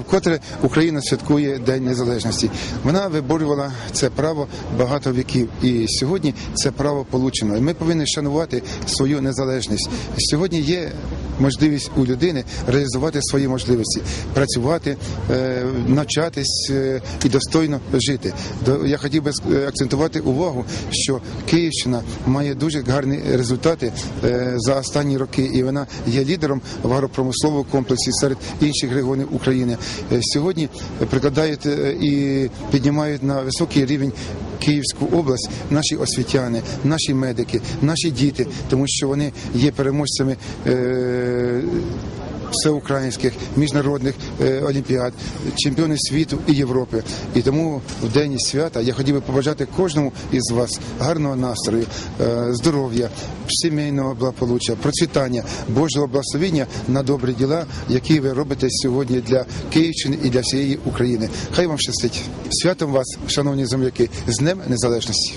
Вкотре Україна святкує День Незалежності. Вона виборювала це право багато віків, і сьогодні це право получено. Ми повинні шанувати свою незалежність. Сьогодні є можливість у людини реалізувати свої можливості, працювати, е, навчатись е, і достойно жити. Я хотів би акцентувати увагу, що Київщина має дуже гарні результати е, за останні роки, і вона є лідером в агропромисловому комплексі серед інших регіонів України. Е, Сьогодні прикладають е, і піднімають на високий рівень. Київську область, наші освітяни, наші медики, наші діти, тому що вони є переможцями е, всеукраїнських міжнародних е, олімпіад, чемпіони світу і Європи. І тому в день свята я хотів би побажати кожному із вас гарного настрою, е, здоров'я, сімейного благополуччя, процвітання, Божого благословіння на добрі діла, які ви робите сьогодні для Київщини і для всієї України. Хай вам щастить. Святом вас, шановні земляки, з Днем Незалежності.